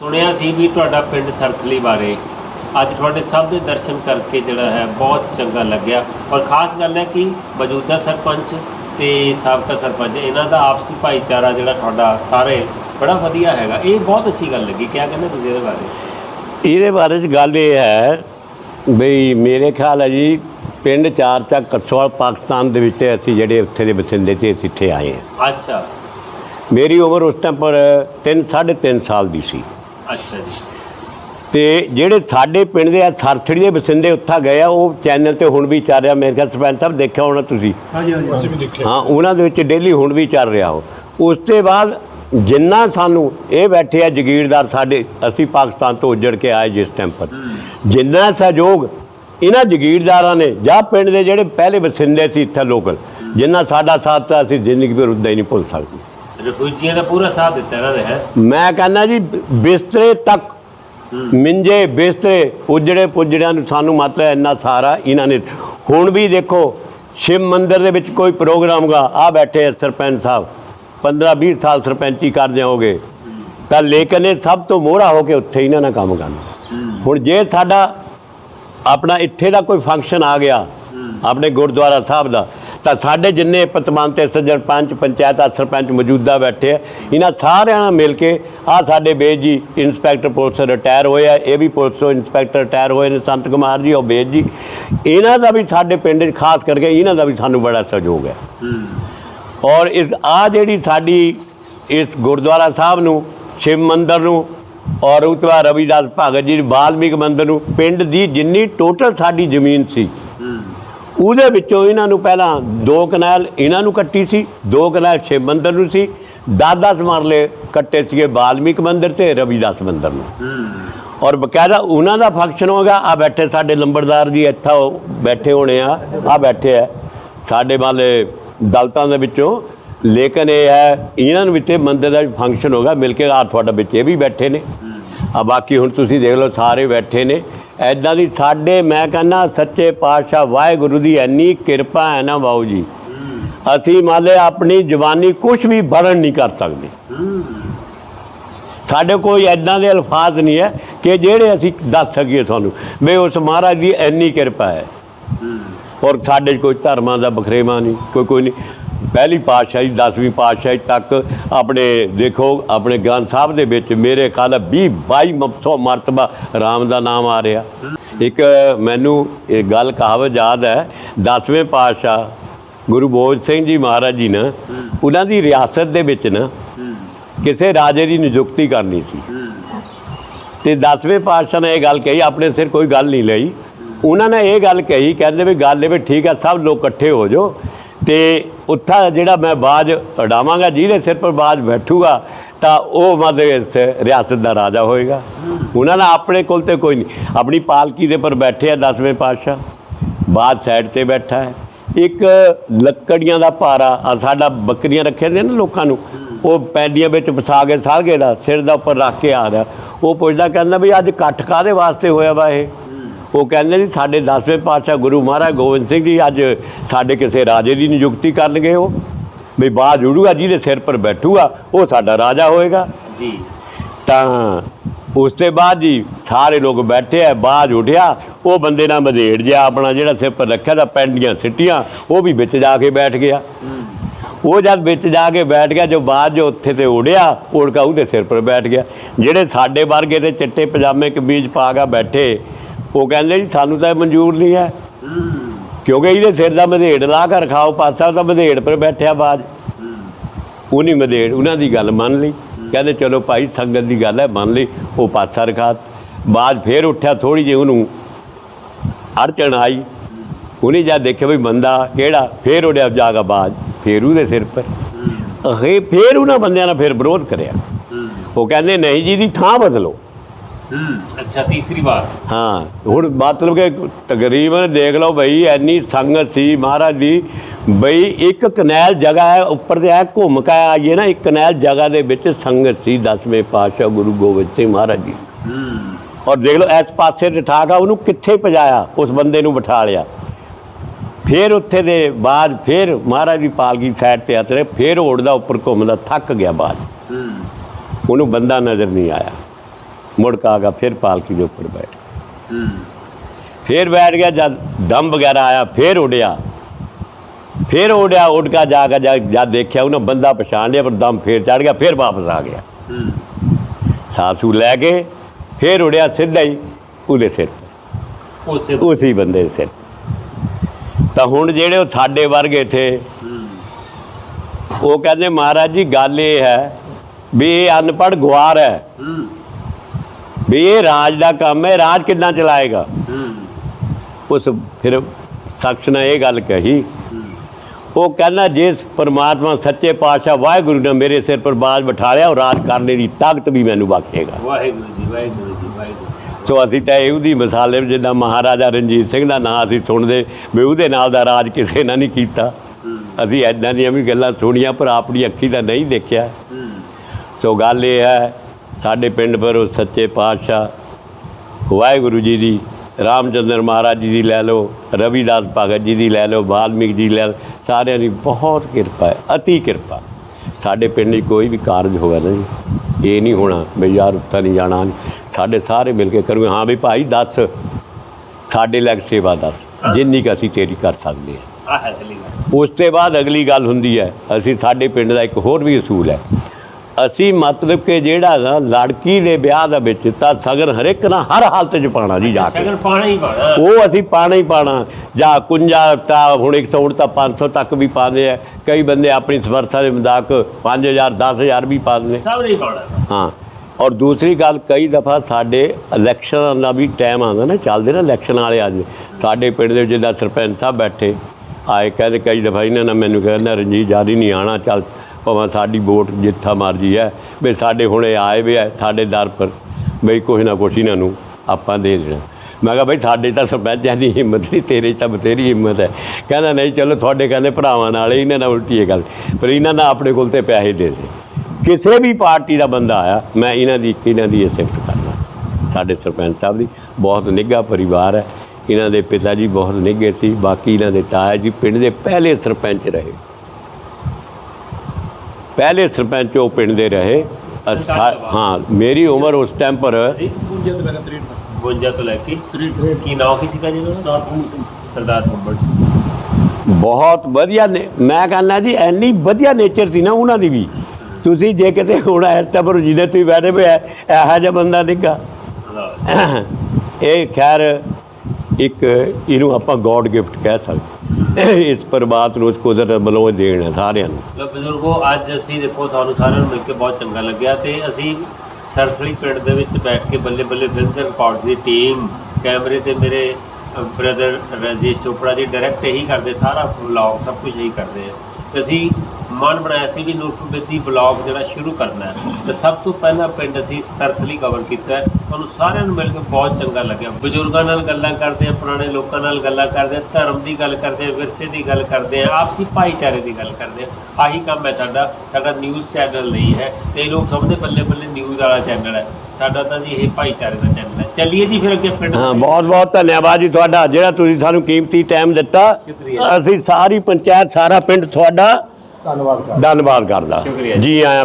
ਸੁਣਿਆ ਸੀ ਵੀ ਤੁਹਾਡਾ ਪਿੰਡ ਸਰਥਲੀ ਬਾਰੇ। ਅੱਜ ਤੁਹਾਡੇ ਸਭ ਦੇ ਦਰਸ਼ਨ ਕਰਕੇ ਜਿਹੜਾ ਹੈ ਬਹੁਤ ਚੰਗਾ ਲੱਗਿਆ। ਔਰ ਖਾਸ ਗੱਲ ਹੈ ਕਿ ਮੌਜੂਦਾ ਸਰਪੰਚ ਤੇ ਸਾਬਕਾ ਸਰਪੰਚ ਇਹਨਾਂ ਦਾ ਆਪਸੀ ਭਾਈਚਾਰਾ ਜਿਹੜਾ ਤੁਹਾਡਾ ਸਾਰੇ ਬੜਾ ਵਧੀਆ ਹੈਗਾ। ਇਹ ਬਹੁਤ ਅੱਛੀ ਗੱਲ ਲੱਗੀ। ਕਿਆ ਕਹਿੰਦੇ ਤੁਸੀਂ ਇਹਦੇ ਬਾਰੇ? ਇਹਦੇ ਬਾਰੇ ਚ ਗੱਲ ਇਹ ਹੈ ਬਈ ਮੇਰੇ ਖਿਆਲ ਹੈ ਜੀ ਪਿੰਡ ਚਾਰ ਚੱਕ ਕੱਛੋਵਾਲ ਪਾਕਿਸਤਾਨ ਦੇ ਵਿੱਚ ਅਸੀਂ ਜਿਹੜੇ ਉੱਥੇ ਦੇ ਬਸਿੰਦੇ ਸੀ ਅਸੀਂ ਇੱਥੇ ਆਏ ਹਾਂ। ਅੱਛਾ। ਮੇਰੀ ਉਮਰ ਉਸ ਟਾਈਮ ਪਰ 3 3.5 ਸਾਲ ਦੀ ਸੀ। ਅੱਛਾ ਜੀ। ਤੇ ਜਿਹੜੇ ਸਾਡੇ ਪਿੰਡ ਦੇ ਆ ਸਰਥੜੀ ਦੇ ਬਸਿੰਦੇ ਉੱਥਾ ਗਏ ਆ ਉਹ ਚੈਨਲ ਤੇ ਹੁਣ ਵੀ ਚੱਲ ਰਿਹਾ। ਮੇਰੇ ਖਿਆਲ ਸਰਪੰਚ ਸਾਹਿਬ ਦੇਖਿਆ ਹੋਣਾ ਤੁਸੀਂ? ਹਾਂਜੀ ਹਾਂਜੀ। ਅਸੀਂ ਵੀ ਦੇਖਿਆ। ਹਾਂ ਉਹਨਾਂ ਦੇ ਵਿੱਚ ਡੇਲੀ ਹੁਣ ਵੀ ਚੱਲ ਰਿਹਾ ਉਹ। ਉਸ ਤੋਂ ਬਾਅਦ ਜਿੰਨਾ ਸਾਨੂੰ ਇਹ ਬੈਠੇ ਆ ਜਗੀਰਦਾਰ ਸਾਡੇ ਅਸੀਂ ਪਾਕਿਸਤਾਨ ਤੋਂ ਉੱਜੜ ਕੇ ਆਏ ਜਿਸ ਟਾਈਮ ਪਰ। ਜਿੰਨਾ ਸਹਿਯੋਗ ਇਹਨਾਂ ਜਗੀਰਦਾਰਾਂ ਨੇ ਜਾਂ ਪਿੰਡ ਦੇ ਜਿਹੜੇ ਪਹਿਲੇ ਵਸਿੰਦੇ ਸੀ ਇੱਥੇ ਲੋਕਲ ਜਿੰਨਾ ਸਾਡਾ ਸਾਥ ਤਾਂ ਅਸੀਂ ਜ਼ਿੰਦਗੀ ਭਰ ਉਦਾਂ ਹੀ ਨਹੀਂ ਭੁੱਲ ਸਕਦੇ। ਰਿਫਿਊਜੀਆਂ ਦਾ ਪੂਰਾ ਸਾਥ ਦਿੱਤਾ ਇਹਨਾਂ ਨੇ ਹੈ। ਮੈਂ ਕਹਿੰਦਾ ਜੀ ਬਿਸਤਰੇ ਤੱਕ ਮਿੰਜੇ ਬਿਸਤਰੇ ਉਜੜੇ ਪੁੱਜੜਿਆਂ ਨੂੰ ਸਾਨੂੰ ਮਤਲਬ ਇੰਨਾ ਸਾਰਾ ਇਹਨਾਂ ਨੇ। ਹੁਣ ਵੀ ਦੇਖੋ ਸ਼ਿਵ ਮੰਦਿਰ ਦੇ ਵਿੱਚ ਕੋਈ ਪ੍ਰੋਗਰਾਮ ਗਾ ਆ ਬੈਠੇ ਸਰਪੰਚ ਸਾਹਿਬ। 15 20 ਸਾਲ ਸਰਪੰਚੀ ਕਰਦੇ ਹੋਗੇ। ਤਾਂ ਲੇਕਿਨ ਇਹ ਸਭ ਤੋਂ ਮੋਹਰਾ ਹੋ ਕੇ ਉੱਥੇ ਇਹਨਾਂ ਨਾਲ ਕੰਮ ਕਰਨਾ। ਹੁਣ ਜੇ ਸਾਡਾ ਆਪਣਾ ਇੱਥੇ ਦਾ ਕੋਈ ਫੰਕਸ਼ਨ ਆ ਗਿਆ ਆਪਣੇ ਗੁਰਦੁਆਰਾ ਸਾਹਿਬ ਦਾ ਤਾਂ ਸਾਡੇ ਜਿੰਨੇ ਪਤਵੰਤੇ ਸੱਜਣ ਪੰਚ ਪੰਚਾਇਤ ਆ ਸਰਪੰਚ ਮੌਜੂਦਾ ਬੈਠੇ ਆ ਇਹਨਾਂ ਸਾਰਿਆਂ ਨਾਲ ਮਿਲ ਕੇ ਆ ਸਾਡੇ ਬੇਜ ਜੀ ਇੰਸਪੈਕਟਰ ਪੁਲਿਸ ਰਿਟਾਇਰ ਹੋਏ ਆ ਇਹ ਵੀ ਪੁਲਿਸ ਤੋਂ ਇੰਸਪੈਕਟਰ ਰਿਟਾਇਰ ਹੋਏ ਨੇ ਸੰਤ ਕੁਮਾਰ ਜੀ ਉਹ ਬੇਜ ਜੀ। ਇਹਨਾਂ ਦਾ ਵੀ ਸਾਡੇ ਪਿੰਡ 'ਚ ਖਾਸ ਕਰਕੇ ਇਹਨਾਂ ਦਾ ਵੀ ਸਾਨੂੰ ਬੜਾ ਸਹਿਯੋਗ ਹੈ। ਔਰ ਇਸ ਆ ਜਿਹੜੀ ਸਾਡੀ ਇਸ ਗੁਰਦੁਆਰਾ ਸਾਹਿਬ ਨੂੰ ਸ਼ਿਵ ਮੰਦਿਰ ਨੂੰ ਔਰ ਤੋਂ ਬਾਅਦ ਰਵਿਦਾਸ ਭਗਤ ਜੀ ਬਾਲਮੀਕ ਮੰਦਿਰ ਨੂੰ ਪਿੰਡ ਦੀ ਜਿੰਨੀ ਟੋਟਲ ਸਾਡੀ ਜ਼ਮੀਨ ਸੀ ਉਹਦੇ ਵਿੱਚੋਂ ਇਹਨਾਂ ਨੂੰ ਪਹਿਲਾਂ ਦੋ ਕਨਾਲ ਇਹਨਾਂ ਨੂੰ ਕੱਟੀ ਸੀ ਦੋ ਕਨਾਲ ਸ਼ਿਵ ਮੰਦਿਰ ਨੂੰ ਸੀ। 10-10 ਮਰਲੇ ਕੱਟੇ ਸੀਗੇ ਬਾਲਮੀਕ ਮੰਦਿਰ ਤੇ ਰਵਿਦਾਸ ਮੰਦਿਰ ਨੂੰ। ਔਰ ਬਕਾਇਦਾ ਉਹਨਾਂ ਦਾ ਫੰਕਸ਼ਨ ਹੋਗਾ ਆ ਬੈਠੇ ਸਾਡੇ ਲੰਬੜਦਾਰ ਜੀ ਇੱਥਾ ਬੈਠੇ ਹੋਣੇ ਆ ਆ ਬੈਠੇ ਆ। ਸਾਡੇ ਵਾਲੇ ਦਲਤਾਂ ਦੇ ਵਿੱਚੋਂ ਲੇਕਿਨ ਇਹ ਹੈ ਇਹਨਾਂ ਨੂੰ ਵਿੱਚ ਮੰਦਿਰ ਦਾ ਫੰਕਸ਼ਨ ਹੋਗਾ ਮਿਲ ਕੇ ਆ ਤੁਹਾਡਾ ਵਿੱਚ ਇਹ ਵੀ ਬੈਠੇ ਨੇ। ਆ ਬਾਕੀ ਹੁਣ ਤੁਸੀਂ ਦੇਖ ਲਓ ਸਾਰੇ ਬੈਠੇ ਨੇ। ਐਦਾਂ ਦੀ ਸਾਡੇ ਮੈਂ ਕਹਿੰਦਾ ਸੱਚੇ ਪਾਤਸ਼ਾਹ ਵਾਹਿਗੁਰੂ ਦੀ ਇੰਨੀ ਕਿਰਪਾ ਹੈ ਨਾ ਬਾਊ ਜੀ। ਅਸੀਂ ਮਾਲੇ ਆਪਣੀ ਜਵਾਨੀ ਕੁਝ ਵੀ ਵਰਣ ਨਹੀਂ ਕਰ ਸਕਦੇ। ਸਾਡੇ ਕੋਈ ਐਦਾਂ ਦੇ ਅਲਫਾਜ਼ ਨਹੀਂ ਹੈ ਕਿ ਜਿਹੜੇ ਅਸੀਂ ਦੱਸ ਸਕੀਏ ਤੁਹਾਨੂੰ। ਵੀ ਉਸ ਮਹਾਰਾਜ ਦੀ ਇੰਨੀ ਕਿਰਪਾ ਹੈ। ਔਰ ਸਾਡੇ ਕੋਈ ਧਰਮਾਂ ਦਾ ਬਖਰੇਵਾ ਨਹੀਂ ਕੋਈ ਕੋਈ ਨਹੀਂ। ਪਹਿਲੀ ਪਾਤਸ਼ਾਹੀ 10ਵੀਂ ਪਾਤਸ਼ਾਹੀ ਤੱਕ ਆਪਣੇ ਦੇਖੋ, ਆਪਣੇ ਗ੍ਰੰਥ ਸਾਹਿਬ ਦੇ ਵਿੱਚ ਮੇਰੇ ਖਿਆਲ ਹੈ 20 22 ਮਫਸੋ ਮਰਤਬਾ ਰਾਮ ਦਾ ਨਾਮ ਆ ਰਿਹਾ। ਇੱਕ ਮੈਨੂੰ ਇਹ ਗੱਲ ਕਹਾਵਤ ਯਾਦ ਹੈ 10ਵੇਂ ਪਾਤਸ਼ਾਹ ਗੁਰੂ ਗੋਬਿੰਦ ਸਿੰਘ ਜੀ ਮਹਾਰਾਜ ਜੀ ਨੇ, ਉਹਨਾਂ ਦੀ ਰਿਆਸਤ ਦੇ ਵਿੱਚ ਨਾ ਕਿਸੇ ਰਾਜੇ ਦੀ ਨਿਯੁਕਤੀ ਕਰਨੀ ਸੀ। ਤੇ 10ਵੇਂ ਪਾਤਸ਼ਾਹ ਨੇ ਇਹ ਗੱਲ ਕਹੀ, ਆਪਣੇ ਸਿਰ ਕੋਈ ਗੱਲ ਨਹੀਂ ਲਈ। ਉਹਨਾਂ ਨੇ ਇਹ ਗੱਲ ਕਹੀ, ਕਹਿੰਦੇ ਵੀ ਗੱਲ ਇਹ ਵੀ ਠੀਕ ਆ, ਸਭ ਲੋਕ ਇਕੱਠੇ ਹੋ ਜਾਓ। ਤੇ ਉੱਥਾ ਜਿਹੜਾ ਮੈਂ ਬਾਜ ਉਡਾਵਾਂਗਾ ਜਿਹਦੇ ਸਿਰ ਪਰ ਬਾਜ ਬੈਠੂਗਾ, ਤਾਂ ਉਹ ਮਤਲਬ ਰਿਆਸਤ ਦਾ ਰਾਜਾ ਹੋਏਗਾ। ਉਹਨਾਂ ਨਾਲ ਆਪਣੇ ਕੋਲ ਤੇ ਕੋਈ ਨਹੀਂ। ਆਪਣੀ ਪਾਲਕੀ ਦੇ ਪਰ ਬੈਠੇ ਆ 10ਵੇਂ ਪਾਤਸ਼ਾਹ। ਬਾਦ ਸਾਈਡ ਤੇ ਬੈਠਾ ਹੈ। ਇੱਕ ਲੱਕੜੀਆਂ ਦਾ ਭਾਰਾ ਆ, ਸਾਡਾ ਬੱਕਰੀਆਂ ਰੱਖੇ ਨੇ ਨਾ ਲੋਕਾਂ ਨੂੰ, ਉਹ ਪੈਂਡੀਆਂ ਵਿੱਚ ਫਸਾ ਕੇ, ਸਾਲਗੇ ਦਾ ਸਿਰ ਦਾ ਉੱਪਰ ਰੱਖ ਕੇ ਆ ਰਿਹਾ। ਉਹ ਪੁੱਛਦਾ, ਕਹਿੰਦਾ ਵੀ ਅੱਜ ਇਕੱਠ ਕਾਹਦੇ ਵਾਸਤੇ ਹੋਇਆ ਵਾ ਇਹ? ਉਹ ਕਹਿੰਦੇ ਜੀ ਸਾਡੇ 10ਵੇਂ ਪਾਤਸ਼ਾਹ ਗੁਰੂ ਮਹਾਰਾਜ ਗੋਬਿੰਦ ਸਿੰਘ ਜੀ ਅੱਜ ਸਾਡੇ ਕਿਸੇ ਰਾਜੇ ਦੀ ਨਿਯੁਕਤੀ ਕਰਨਗੇ ਉਹ। ਵੀ ਬਾਜ ਉੜੂਗਾ ਜਿਹਦੇ ਸਿਰ ਪਰ ਬੈਠੂਗਾ ਉਹ ਸਾਡਾ ਰਾਜਾ ਹੋਏਗਾ। ਜੀ। ਤਾਂ ਉਸ ਤੋਂ ਬਾਅਦ ਜੀ ਸਾਰੇ ਲੋਕ ਬੈਠੇ ਆ ਬਾਜ ਉਠਿਆ ਉਹ ਬੰਦੇ ਨਾਲ ਮਧੇੜ ਜਿਹਾ ਆਪਣਾ ਜਿਹੜਾ ਸਿਰ ਪਰ ਰੱਖਿਆ ਦਾ ਪੈਂਡੀਆਂ ਸਿੱਟੀਆਂ ਉਹ ਵੀ ਵਿੱਚ ਜਾ ਕੇ ਬੈਠ ਗਿਆ। ਉਹ ਜਦ ਵਿੱਚ ਜਾ ਕੇ ਬੈਠ ਗਿਆ ਜੋ ਬਾਅਦ ਜੋ ਉੱਥੇ ਤੇ ਉੜਿਆ ਉੜ ਕੇ ਉਹਦੇ ਸਿਰ ਪਰ ਬੈਠ ਗਿਆ। ਜਿਹੜੇ ਸਾਡੇ ਵਰਗੇ ਤੇ ਚਿੱਟੇ ਪਜਾਮੇ ਕਮੀਜ਼ ਪਾ ਕੇ ਬੈਠੇ ਉਹ ਕਹਿੰਦੇ ਜੀ, ਸਾਨੂੰ ਤਾਂ ਇਹ ਮਨਜ਼ੂਰ ਨਹੀਂ ਹੈ। ਕਿਉਂਕਿ ਇਹਦੇ ਸਿਰ ਦਾ ਮਧੇੜ ਲਾ ਕੇ ਰਖਾਓ, ਪਾਸਾ ਤਾਂ ਮਧੇੜ ਪਰ ਬੈਠਿਆ ਬਾਜ। ਨਹੀਂ ਮਧੇੜ, ਉਹਨਾਂ ਦੀ ਗੱਲ ਮੰਨ ਲਈ। ਕਹਿੰਦੇ, ਚਲੋ ਭਾਈ, ਸੰਗਤ ਦੀ ਗੱਲ ਹੈ, ਮੰਨ ਲਈ, ਉਹ ਪਾਸਾ ਰਖਾਤ ਬਾਅਦ ਫੇਰ ਉੱਠਿਆ ਥੋੜੀ ਜਿਹੀ ਉਹਨੂੰ ਅੜਚਣ ਆਈ। ਉਹਨੇ ਜਦ ਦੇਖਿਆ ਵੀ ਬੰਦਾ ਕਿਹੜਾ, ਫੇਰ ਉੜਿਆ ਜਾਗਾ ਬਾਜ, ਫੇਰ ਉਹਦੇ ਸਿਰ ਪਰ। ਅਹੇ ਫੇਰ ਉਹਨਾਂ ਬੰਦਿਆਂ ਨਾਲ ਫੇਰ ਵਿਰੋਧ ਕਰਿਆ। ਉਹ ਕਹਿੰਦੇ, ਨਹੀਂ ਜੀ ਦੀ ਥਾਂ ਬਦਲੋ। ਅੱਛਾ ਤੀਸਰੀ ਵਾਰ। ਹਾਂ ਹੁਣ ਮਤਲਬ ਕਿ ਤਕਰੀਬਨ ਦੇਖ ਲਓ ਬਈ ਐਨੀ ਸੰਗਤ ਸੀ ਮਹਾਰਾਜ ਦੀ ਬਈ ਇੱਕ ਕਨੈਲ ਜਗ੍ਹਾ ਹੈ ਉੱਪਰ ਤੇ ਐ ਘੁੰਮ ਕੇ ਆਈਏ ਨਾ ਇੱਕ ਕਨੈਲ ਜਗ੍ਹਾ ਦੇ ਵਿੱਚ ਸੰਗਤ ਸੀ ਦਸਵੇਂ ਪਾਤਸ਼ਾਹ ਗੁਰੂ ਗੋਬਿੰਦ ਸਿੰਘ ਮਹਾਰਾਜ ਜੀ। ਔਰ ਦੇਖ ਲਓ ਇਸ ਪਾਸੇ ਕੇ ਉਹਨੂੰ ਕਿੱਥੇ ਪਜਾਇਆ ਉਸ ਬੰਦੇ ਨੂੰ ਬਿਠਾ ਲਿਆ। ਫਿਰ ਉੱਥੇ ਦੇ ਬਾਅਦ ਫਿਰ ਮਹਾਰਾਜ ਦੀ ਪਾਲਕੀ ਸਾਈਡ ਤੇ ਆਤਰੇ ਫਿਰ ਉੜਦਾ ਉੱਪਰ ਘੁੰਮਦਾ ਥੱਕ ਗਿਆ ਬਾਅਦ। ਉਹਨੂੰ ਬੰਦਾ ਨਜ਼ਰ ਨਹੀਂ ਆਇਆ। ਮੁੜ ਕੇ ਆ ਗਿਆ ਫਿਰ ਪਾਲਕੀ ਦੇ ਉੱਪਰ ਬੈਠ ਹੂੰ। ਫਿਰ ਬੈਠ ਗਿਆ ਜਦ ਦਮ ਵਗੈਰਾ ਆਇਆ ਫਿਰ ਉੱਡਿਆ। ਫਿਰ ਉੱਡਿਆ ਉੱਡ ਕੇ ਜਾ ਕੇ ਜਦ ਦੇਖਿਆ ਉਹਨੇ ਬੰਦਾ ਪਛਾਣ ਲਿਆ ਪਰ ਦਮ ਫਿਰ ਚੜ ਗਿਆ ਫਿਰ ਵਾਪਸ ਆ ਗਿਆ। ਹੂੰ। ਸਾਸੂ ਲੈ ਕੇ ਫਿਰ ਉੱਡਿਆ ਸਿੱਧਾ ਹੀ ਉਹਦੇ ਸਿਰ ਉਸੇ ਉਸੇ ਬੰਦੇ ਦੇ ਸਿਰ ਤਾਂ। ਹੁਣ ਜਿਹੜੇ ਉਹ ਸਾਡੇ ਵਰਗੇ ਇੱਥੇ ਉਹ ਕਹਿੰਦੇ ਮਹਾਰਾਜ ਜੀ ਗੱਲ ਇਹ ਹੈ ਵੀ ਇਹ ਅਨਪੜ੍ਹ ਗਵਾਰ ਹੈ। ਹੂੰ। ਵੀ ਇਹ ਰਾਜ ਦਾ ਕੰਮ ਹੈ ਰਾਜ ਕਿੱਦਾਂ ਚਲਾਏਗਾ? ਉਸ ਫਿਰ ਸ਼ਖਸ ਨੇ ਇਹ ਗੱਲ ਕਹੀ। ਉਹ ਕਹਿੰਦਾ ਜਿਸ ਪਰਮਾਤਮਾ ਸੱਚੇ ਪਾਤਸ਼ਾਹ ਵਾਹਿਗੁਰੂ ਨੇ ਮੇਰੇ ਸਿਰ ਪਰ ਬਾਜ ਬਿਠਾਲਿਆ ਉਹ ਰਾਜ ਕਰਨੇ ਦੀ ਤਾਕਤ ਵੀ ਮੈਨੂੰ ਬਖਸ਼ੇਗਾ। ਵਾਹਿਗੁਰੂ ਜੀ ਵਾਹਿਗੁਰੂ ਜੀ ਵਾਹਿਗੁਰੂ ਸੋ ਅਸੀਂ ਤਾਂ ਇਹਦੀ ਮਿਸਾਲੇ ਜਿੱਦਾਂ ਮਹਾਰਾਜਾ ਰਣਜੀਤ ਸਿੰਘ ਦਾ ਨਾਂ ਅਸੀਂ ਸੁਣਦੇ ਵੀ ਉਹਦੇ ਨਾਲ ਦਾ ਰਾਜ ਕਿਸੇ ਨੇ ਨਹੀਂ ਕੀਤਾ। ਅਸੀਂ ਐਦਾਂ ਦੀਆਂ ਵੀ ਗੱਲਾਂ ਸੁਣੀਆਂ ਪਰ ਆਪਣੀ ਅੱਖੀ ਤਾਂ ਨਹੀਂ ਦੇਖਿਆ। ਸੋ ਗੱਲ ਇਹ ਹੈ ਸਾਡੇ ਪਿੰਡ ਪਰ ਸੱਚੇ ਪਾਤਸ਼ਾਹ ਵਾਹਿਗੁਰੂ ਜੀ ਦੀ ਰਾਮਚੰਦਰ ਮਹਾਰਾਜ ਜੀ ਦੀ ਲੈ ਲਓ ਰਵਿਦਾਸ ਭਗਤ ਜੀ ਦੀ ਲੈ ਲਓ ਵਾਲਮੀਕ ਜੀ ਲੈ ਲਓ ਸਾਰਿਆਂ ਦੀ ਬਹੁਤ ਕਿਰਪਾ ਹੈ ਅਤੀ ਕਿਰਪਾ। ਸਾਡੇ ਪਿੰਡ 'ਚ ਕੋਈ ਵੀ ਕਾਰਜ ਹੋਵੇ ਨਾ ਜੀ ਇਹ ਨਹੀਂ ਹੋਣਾ ਵੀ ਯਾਰ ਉੱਤਾ ਨਹੀਂ ਜਾਣਾ ਸਾਡੇ ਸਾਰੇ ਮਿਲ ਕੇ ਕਰੂਗੇ। ਹਾਂ ਵੀ ਭਾਈ ਦੱਸ ਸਾਡੇ ਲੱਗ ਸੇਵਾ ਦੱਸ ਜਿੰਨੀ ਕੁ ਅਸੀਂ ਤੇਰੀ ਕਰ ਸਕਦੇ ਹਾਂ। ਉਸ ਤੋਂ ਬਾਅਦ ਅਗਲੀ ਗੱਲ ਹੁੰਦੀ ਹੈ ਅਸੀਂ ਸਾਡੇ ਪਿੰਡ ਦਾ ਇੱਕ ਹੋਰ ਵੀ ਅਸੂਲ ਹੈ ਅਸੀਂ ਮਤਲਬ ਕਿ ਜਿਹੜਾ ਨਾ ਲੜਕੀ ਦੇ ਵਿਆਹ ਦੇ ਵਿੱਚ ਤਾਂ ਸਗਨ ਹਰ ਇੱਕ ਨਾ ਹਰ ਹਾਲਤ 'ਚ ਪਾਣਾ ਜੀ ਜਾ ਕੇ। ਸ਼ਗਨ ਪਾਣਾ ਹੀ ਪਾਣਾ ਉਹ ਅਸੀਂ ਪਾਣਾ ਹੀ ਪਾਣਾ ਜਾਂ ਕੁੰਜਾ ਤਾਂ ਹੁਣ 100 ਹੁਣ ਤਾਂ 500 ਤੱਕ ਵੀ ਪਾਉਂਦੇ ਆ। ਕਈ ਬੰਦੇ ਆਪਣੀ ਸਮਰੱਥਾ ਦੇ ਮੁਤਾਬਕ 5000 10000 ਵੀ ਪਾ ਦਿੰਦੇ। ਸਭ ਨਹੀਂ ਪਾਣਾ ਹਾਂ। ਔਰ ਦੂਸਰੀ ਗੱਲ ਕਈ ਦਫਾ ਸਾਡੇ ਇਲੈਕਸ਼ਨਾਂ ਦਾ ਵੀ ਟਾਈਮ ਆਉਂਦਾ ਨਾ ਚੱਲਦੇ ਨਾ ਇਲੈਕਸ਼ਨ ਵਾਲੇ ਅੱਜ। ਸਾਡੇ ਪਿੰਡ ਦੇ ਜਿੱਦਾਂ ਸਰਪੰਚ ਸਾਹਿਬ ਬੈਠੇ ਆਏ ਕਹਿੰਦੇ ਕਈ ਦਫਾ ਇਹਨਾਂ ਨੇ ਮੈਨੂੰ ਕਹਿੰਦਾ ਰਣਜੀਤ ਜ਼ਿਆਦਾ ਨਹੀਂ ਆਣਾ ਚੱਲ ਭਾਵੇਂ ਸਾਡੀ ਵੋਟ ਜਿੱਥਾ ਮਰਜ਼ੀ ਹੈ, ਵੀ ਸਾਡੇ ਹੁਣੇ ਆਏ ਵੀ ਹੈ, ਸਾਡੇ ਦਰ ਪਰ ਬਈ ਕੁਛ ਨਾ ਕੁਛ ਇਹਨਾਂ ਨੂੰ ਆਪਾਂ ਦੇ ਦੇਣਾ। ਮੈਂ ਕਿਹਾ ਬਈ ਸਾਡੇ ਤਾਂ ਸਰਪੰਚਾਂ ਦੀ ਹਿੰਮਤ ਨਹੀਂ, ਤੇਰੇ 'ਚ ਤਾਂ ਬਥੇਰੀ ਹਿੰਮਤ ਹੈ। ਕਹਿੰਦਾ ਨਹੀਂ ਚਲੋ ਤੁਹਾਡੇ ਕਹਿੰਦੇ ਭਰਾਵਾਂ ਨਾਲ ਇਹਨਾਂ ਨਾਲ ਉਲਟੀ ਹੈ ਗੱਲ। ਪਰ ਇਹਨਾਂ ਦਾ ਆਪਣੇ ਕੋਲ ਤੇ ਪੈਸੇ ਦੇ ਦੇ। ਕਿਸੇ ਵੀ ਪਾਰਟੀ ਦਾ ਬੰਦਾ ਆਇਆ, ਮੈਂ ਇਹਨਾਂ ਦੀ ਇਹਨਾਂ ਦੀ ਇਹ ਸਿਫਤ ਕਰਨਾ ਸਾਡੇ ਸਰਪੰਚ ਸਾਹਿਬ ਦੀ ਬਹੁਤ ਨਿੱਘਾ ਪਰਿਵਾਰ ਹੈ। ਇਹਨਾਂ ਦੇ ਪਿਤਾ ਜੀ ਬਹੁਤ ਨਿੱਘੇ ਸੀ, ਬਾਕੀ ਇਹਨਾਂ ਦੇ ਤਾਇਆ ਜੀ ਪਿੰਡ ਦੇ ਪਹਿਲੇ ਸਰਪੰਚ ਰਹੇ। ਪਹਿਲੇ ਸਰਪੰਚ ਉਹ ਪਿੰਡ ਦੇ ਰਹੇ। ਹਾਂ ਮੇਰੀ ਉਮਰ ਉਸ ਟਾਈਮ ਪਰ ਜੀ 52 ਤੋਂ ਲੈ ਕੇ। ਕੀ ਨਾਮ ਕੀ ਸੀਗਾ ਜੀ ਉਹਨਾਂ ਦਾ ਸਰਦਾਰ ਫੁੱਬੜ ਸਿੰਘ ਬਹੁਤ ਵਧੀਆ ਨੇ ਮੈਂ ਕਹਿੰਦਾ ਜੀ ਐਨੀ ਵਧੀਆ ਨੇਚਰ ਸੀ ਨਾ ਉਹਨਾਂ ਦੀ ਵੀ। ਤੁਸੀਂ ਜੇ ਕਿਤੇ ਹੁਣ ਇਸ ਟੱਬਰ ਜਿਹਦੇ ਤੁਸੀਂ ਬੈਠੇ ਪਏ ਐ ਇਹੋ ਜਿਹਾ ਬੰਦਾ ਲਓ। ਇਹ ਖੈਰ ਇੱਕ ਇਹਨੂੰ ਆਪਾਂ ਗੋਡ ਗਿਫਟ ਕਹਿ ਸਕਦੇ ਇਸ ਪਰਮਾਤ ਨੂੰ ਕੁਦਰਤ ਵੱਲੋਂ ਦੇਣ ਹੈ ਸਾਰਿਆਂ ਨੂੰ। ਲੋ ਬਜ਼ੁਰਗੋ, ਅੱਜ ਅਸੀਂ ਦੇਖੋ ਤੁਹਾਨੂੰ ਸਾਰਿਆਂ ਨੂੰ ਮਿਲ ਕੇ ਬਹੁਤ ਚੰਗਾ ਲੱਗਿਆ ਤੇ ਅਸੀਂ ਸਰਥਲੀ ਪਿੰਡ ਦੇ ਵਿੱਚ ਬੈਠ ਕੇ Balle Balle films and records the team ਕੈਮਰੇ ਤੇ ਮੇਰੇ ਬ੍ਰਦਰ ਰਜੇਸ਼ ਚੋਪੜਾ ਜੀ ਡਾਇਰੈਕਟ ਇਹੀ ਕਰਦੇ, ਸਾਰਾ ਵਲੌਗ ਸਭ ਕੁਝ ਇਹੀ ਕਰਦੇ ਆ। ਤੇ ਅਸੀਂ ਮਨ ਬਣਾਇਆ ਸੀ ਵੀ ਨੂਰਪੁਰ ਬੇਦੀ ਵਲੌਗ ਜਿਹੜਾ ਸ਼ੁਰੂ ਕਰਨਾ ਹੈ। ਤੇ ਸਭ ਤੋਂ ਪਹਿਲਾਂ ਪਿੰਡ ਅਸੀਂ ਸਰਥਲੀ ਕਵਰ ਕੀਤਾ ਤੁਹਾਨੂੰ ਸਾਰਿਆਂ ਨੂੰ ਮਿਲ ਕੇ ਬਹੁਤ ਚੰਗਾ ਲੱਗਿਆ। ਬਜ਼ੁਰਗਾਂ ਨਾਲ ਗੱਲਾਂ ਕਰਦੇ ਆ ਪੁਰਾਣੇ ਲੋਕਾਂ ਨਾਲ ਗੱਲਾਂ ਕਰਦੇ ਆ ਧਰਮ ਦੀ ਗੱਲ ਕਰਦੇ ਆ ਵਿਰਸੇ ਦੀ ਗੱਲ ਕਰਦੇ ਆ ਆਪਸੀ ਭਾਈਚਾਰੇ ਦੀ ਗੱਲ ਕਰਦੇ ਆ ਆਹੀ ਕੰਮ ਹੈ ਸਾਡਾ। ਸਾਡਾ ਨਿਊਜ਼ ਚੈਨਲ ਨਹੀਂ ਹੈ। ਤੇ ਇਹ ਲੋਕ ਸਮਝਦੇ ਬੱਲੇ ਬੱਲੇ ਨਿਊਜ਼ ਵਾਲਾ ਚੈਨਲ ਹੈ। ਸਾਡਾ ਤਾਂ ਜੀ ਇਹ ਭਾਈਚਾਰੇ ਦਾ ਚੈਨਲ ਹੈ। ਚੱਲੀਏ ਜੀ ਫਿਰ ਅੱਗੇ ਪਿੰਡ ਹਾਂ ਬਹੁਤ ਬਹੁਤ ਧੰਨਵਾਦ ਜੀ ਤੁਹਾਡਾ। ਜਿਹੜਾ ਤੁਸੀਂ ਸਾਨੂੰ ਕੀਮਤੀ ਟਾਈਮ ਦਿੱਤਾ। ਅਸੀਂ ਸਾਰੀ ਪੰਚਾਇਤ ਸਾਰਾ ਪਿੰਡ ਤੁਹਾਡਾ ਧੰਨਵਾਦ ਕਰ ਧੰਨਵਾਦ ਕਰਦਾ। ਜੀ ਆਇਆਂ